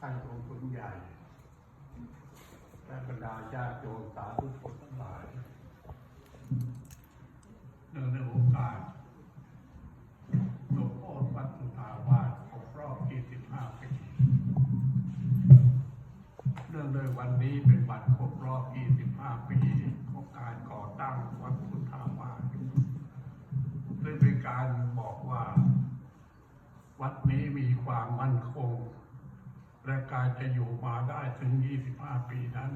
ท่านคงคุณใหญ่และบรรดาญาติโยมสาธุชนทั้งหลายเนื่องในโอกาสหลวงพ่อวัดสุทาวาสครบรอบ25ปีเนื่องในวันนี้เป็นวันครบรอบ25ปีของการก่อตั้งวัดสุทาวาสซึ่งเป็นการบอกว่า วัดนี้มีความมั่นคง และการจะอยู่มาได้ถึง 25 ปีนั้น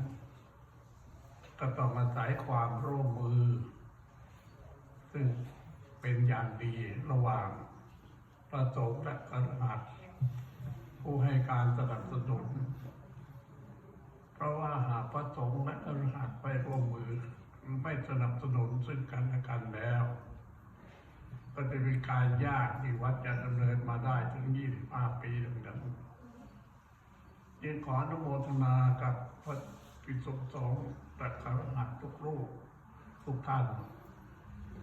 ก็ต้องอาศัยความร่วมมือ ซึ่งเป็นอย่างดีระหว่างประสงค์และกระหัสผู้ให้การสนับสนุน เพราะว่าหากพระสงฆ์และกระหัสไปร่วมมือไม่สนับสนุนซึ่งกันและกันแล้ว ก็จะมีการยากที่วัดจะดำเนินมาได้ถึง 25 ปีดังนั้น ยังขออนุโมทนากับพระภิกษุสงฆ์และคารหัสทุกรูปทุกท่าน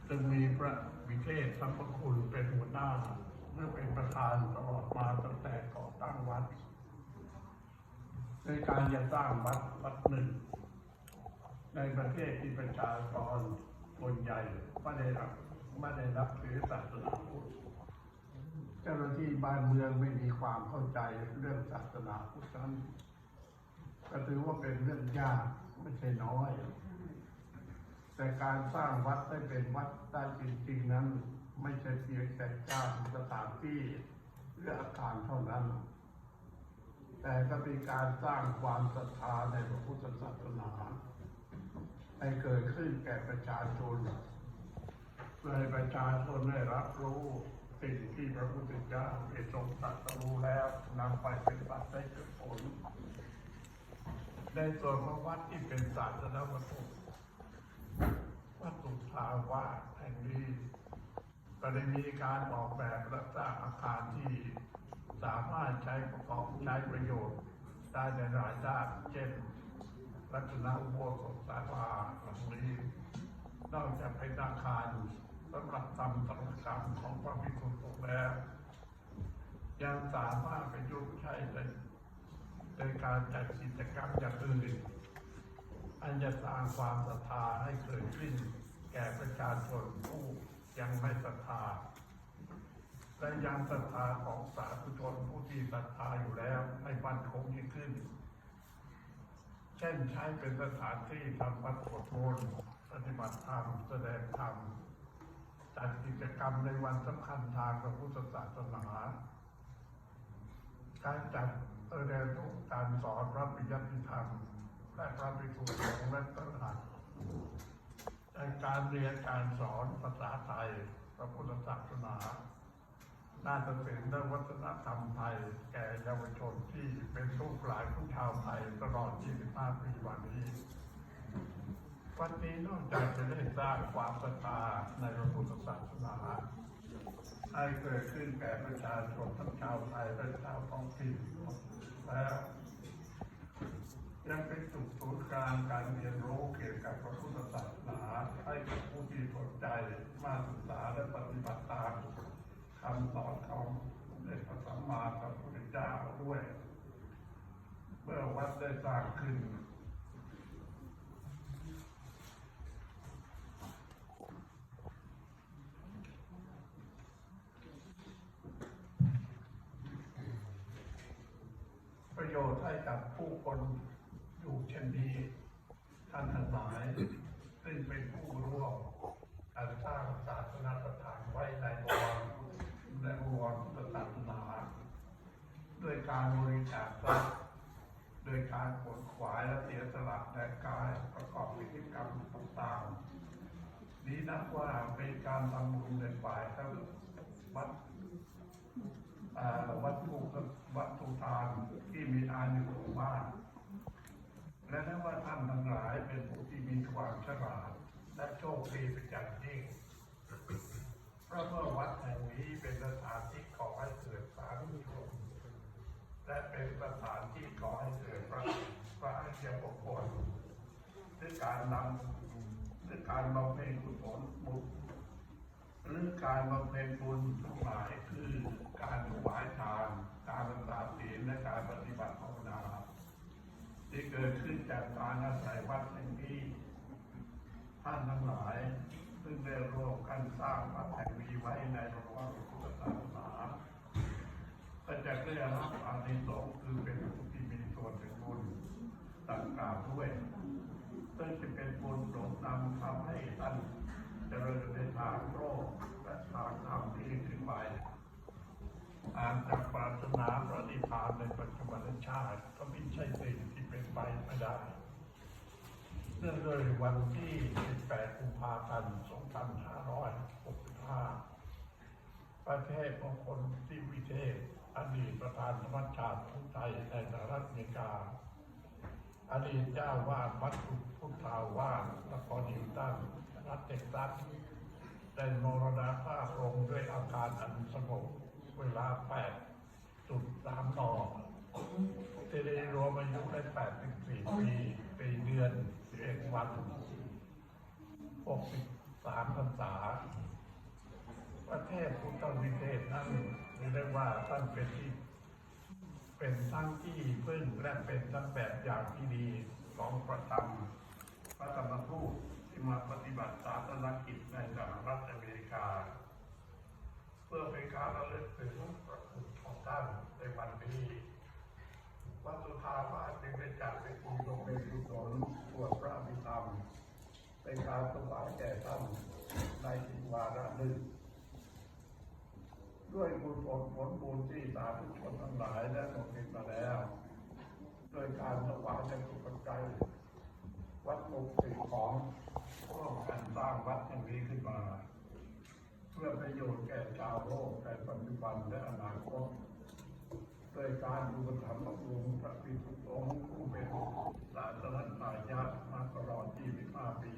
จึงมีพระวิเทศสัมปคุณเป็นหัวหน้าและเป็นประธานตลอดมาตั้งแต่ก่อตั้งวัด ในการจะสร้างวัดวัดหนึ่ง ในประเทศที่ประชากรส่วนใหญ่ไม่ได้รับไม่ได้รับถือศาสนาพุทธ จ้าหน้าที่บ้านเมืองไม่มีความเข้าใจเรื่องศาสนาพุทธนั้นก็ถือว่าเป็นเรื่องยากไม่ใช่น้อย แต่การสร้างวัดได้เป็นวัดได้จริง ๆ นั้น ไม่ใช่เพียงแต่จ้าสถานที่หรืออาคารเท่านั้น แต่ก็เป็นการสร้างความศรัทธาในพระพุทธศาสนาให้เกิดขึ้นแก่ประชาชนเพื่อให้ประชาชนได้รับรู้ สิ่งที่พระพุทธเจ้าได้ทรงตรัสรู้แล้วนำไปเป็นบัติได้เกิดผลในส่วนของวัดที่เป็นศาสนวัตถุวัดสุทาวาสแห่งนี้ก็ได้มีการออกแบบและสร้างอาคารที่สามารถใช้ประกอบใช้ประโยชน์ได้ในหลายด้านเช่นรัตนอุโบสถศาลาหลังนี้นอกจากเป็นอาคาร สำหรับทำสังกรรมของพระภิกษุสงฆ์แล้วยังสามารถประยุกต์ใช้ในในการจัดกิจกรรมอย่างอื่นอันจะสร้างความศรัทธาให้เกิดขึ้น แก่ประชาชนผู้ยังไม่ศรัทธาและยังศรัทธาของสาธุชนผู้ที่ศรัทธาอยู่แล้วให้มั่นคงยิ่งขึ้น เช่นใช้เป็นสถานที่ทำวัดสวดมนต์ปฏิบัติธรรมแสดงธรรม จัดกิจกรรมในวันสำคัญทางพระพุทธศาสนา การจัดแสดงการสอนพระปิยติธรรม และพระภิกษุสงฆ์และตระหัสในการเรียนการสอนภาษาไทย พระพุทธศาสนาน่าจะเป็นและวัฒนธรรมไทย แก่เยาวชนที่เป็นลูกหลานของชาวไทยตลอด 25 ปีวันนี้ วันนี้นอกจากจะได้สร้างความศรัทธาในพระพุทธศาสนาให้เกิดขึ้นแก่ประชาชนทั้งชาวไทยและชาวท้องถิ่นแล้วยังเป็นจุดศูนย์กลางการเรียนรู้เกี่ยวกับพระพุทธศาสนาให้กับผู้ที่สนใจมาศึกษาและปฏิบัติตามคำสอนของในพระสัมมาสัมพุทธเจ้าด้วย เมื่อวัดได้สร้างขึ้น ประโยชน์ให้กับผู้คนอยู่เช่นนี้ท่านทั้งหลาย ซึ่งเป็นผู้ร่วมการสร้างศาสนสถานไว้ในบวรในบวรพุทธศาสนาด้วยการบริจาคทรัพย์โดยการขนขวายและเสียสละแรงกายประกอบพิธีกรรมต่างๆนี้นับว่าเป็นการทำบุญในฝ่ายทั้งวัดวัตถุวัตถุทาน มีอายุมากและนับว่าท่านทั้งหลายเป็นผู้ที่มีความฉลาดและโชคดีเป็นอย่างยิ่งเพราะเมื่อวัดแห่งนี้เป็นสถานที่ขอให้เกิดสาธุชนและเป็นสถานที่ขอให้เกิดพระพระอาเจียบุคคลด้วยการนำด้วยการบำเพ็ญกุศลบุญหรือการบำเพ็ญบุญทั้งหลายคือการถวายทาน การรักษาศีลและการปฏิบัติภาว ที่เกิดขึ้นจากการอาศัยวัดแห่งนี้ท่านทั้งหลาย ซึ่งได้ร่วมกันสร้างวัดแห่งนี้ไว้ในระพุทธศาสนาก็จะได้รับอานิสงส์คือเป็นผู้ที่มีส่วนเป็นบุญต่างกล่าวด้วยซึ่งจะเป็นบุญหนุนนำทำให้ท่านเจริญในทางโลกและทางธรรมที่ขึ้นไปอ่านจากปรารถนาพระนิพพานในปัจจุบันชาติก็ไม่ใช่สิ่ง เป็นไปไม่ได้ เนื่องโดยวันที่ 18 กุมภาพันธ์ 2565 ประเทศของคนที่วิเทศ อดีตประธานสมัชชาติพุทธไทยในสหรัฐอเมริกา อดีตเจ้าวาดวัดพุทธาวาสนครฮิวตันรัฐเท็กซัสได้มรณภาพลงด้วยอาการอันสงบเวลา8จุดสามน อเทเลรวมอายุได้84ปีปีเดือน11วัน63พรรษา ประเทศพุทธวิเทศนั้นเรียกว่าท่านเป็นที่เป็นทั้งที่พึ่งและเป็นทั้งแบบอย่างที่ดีของประธรรมพระธรรมทูตที่มาปฏิบัติศาสนกิจในสหรัฐอเมริกา เพื่อเป็นการระลึกถึงพระคุณของท่านในวันนี้ วัดสุทาวาสจึงได้จัดเป็นกุศลเป็นกุศลสวดพระอภิธรรมเป็นการถวายแก่ท่านในอีกวาระหนึ่งด้วยบุญผลผลบุญที่สาธุชนทั้งหลายได้บำเพ็ญมาแล้วโดยการถวายในสุขใจยวัดมุกสิ่งของร่วมกันสร้างวัดแห่งนี้ขึ้นมา เพื่อประโยชน์แก่ชาวโลกในปัจจุบันและอนาคต โดยการดูธรรมบำรุงพระภิกษุสงฆ์ผู้เป็นศาสนสายาตมาตลอด25ปี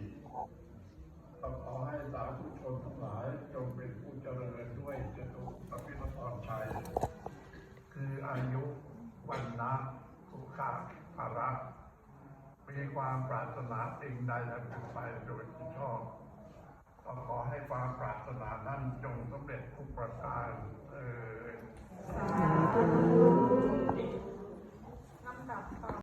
ก็ขอให้สาธุชนทั้งหลายจงเป็นผู้เจริญด้วยจตุปพิรพรชัย คืออายุวันนะสุขะภาระมีความปรารถนาสิ่งใดและเป็นไปโดยที่ชอบก็ขอให้ความปรารถนานั้นจงสำเร็จทุกประการเออ 好的